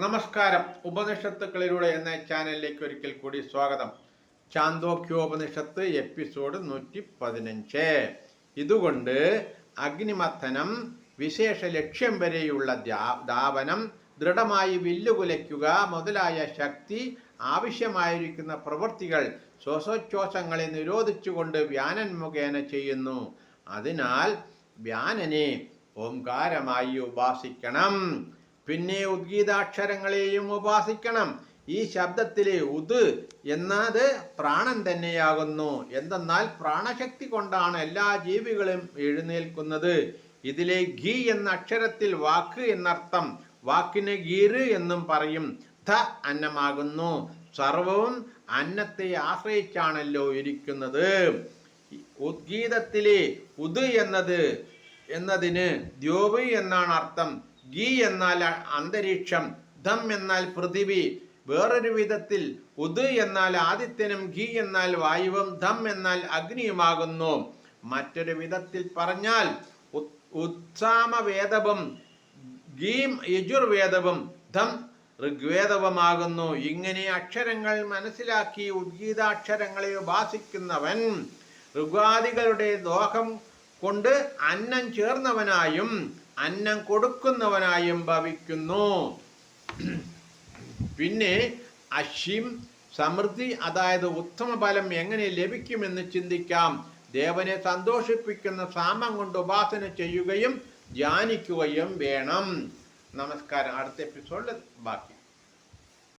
നമസ്കാരം. ഉപനിഷത്തുക്കളിലൂടെ എന്ന ചാനലിലേക്ക് ഒരിക്കൽ കൂടി സ്വാഗതം. ചാന്തോക്യോപനിഷത്ത് എപ്പിസോഡ് നൂറ്റി പതിനഞ്ച് ഇതുകൊണ്ട് അഗ്നിമഥനം വിശേഷ ലക്ഷ്യം വരെയുള്ള ദാപനം ദൃഢമായി വില്ലുകുലയ്ക്കുക മുതലായ ശക്തി ആവശ്യമായിരിക്കുന്ന പ്രവൃത്തികൾ ശ്വാസോച്ഛ്വാസങ്ങളെ നിരോധിച്ചുകൊണ്ട് വ്യാനൻ മുഖേന ചെയ്യുന്നു. അതിനാൽ വ്യാനനെ ഓംകാരമായി ഉപാസിക്കണം. പിന്നെ ഉദ്ഗീതാക്ഷരങ്ങളെയും ഉപാസിക്കണം. ഈ ശബ്ദത്തിലെ ഉത് എന്നത് പ്രാണൻ തന്നെയാകുന്നു. എന്തെന്നാൽ പ്രാണശക്തി കൊണ്ടാണ് എല്ലാ ജീവികളും എഴുന്നേൽക്കുന്നത്. ഇതിലെ ഘി എന്ന അക്ഷരത്തിൽ വാക്ക് എന്നർത്ഥം വാക്കിന് ഗീര് എന്നും പറയും. ധ അന്നമാകുന്നു. സർവവും അന്നത്തെ ആശ്രയിച്ചാണല്ലോ ഇരിക്കുന്നത്. ഉദ്ഗീതത്തിലെ ഉത് എന്നത് എന്നതിന് ദ്യോബ് എന്നാണ് അർത്ഥം. ഗീ എന്നാൽ അന്തരീക്ഷം ധം എന്നാൽ പൃഥിവി വേറൊരു വിധത്തിൽ ഉദ് എന്നാൽ ആദിത്യനും ഗി എന്നാൽ വായുവും ധം എന്നാൽ അഗ്നിയുമാകുന്നു. മറ്റൊരു വിധത്തിൽ പറഞ്ഞാൽ ഉത്സാമ ഉത്സാമവേദവും ഗീം യജുർവേദവും ധം ഋഗ്വേദവുമാകുന്നു. ഇങ്ങനെ അക്ഷരങ്ങൾ മനസ്സിലാക്കി ഉദ്ഗീതാക്ഷരങ്ങളെ ഉപാസിക്കുന്നവൻ ഋഗ്വാദികളുടെ ദോഹം കൊണ്ട് അന്നം ചേർന്നവനായും അന്നം കൊടുക്കുന്നവനായും ഭവിക്കുന്നു. പിന്നെ അശ്യം സമൃദ്ധി അതായത് ഉത്തമ ഫലം എങ്ങനെ ലഭിക്കുമെന്ന് ചിന്തിക്കാം. ദേവനെ സന്തോഷിപ്പിക്കുന്ന സാമം കൊണ്ട് ഉപാസന ചെയ്യുകയും ധ്യാനിക്കുകയും വേണം. നമസ്കാരം. അടുത്ത എപ്പിസോഡിൽ ബാക്കി.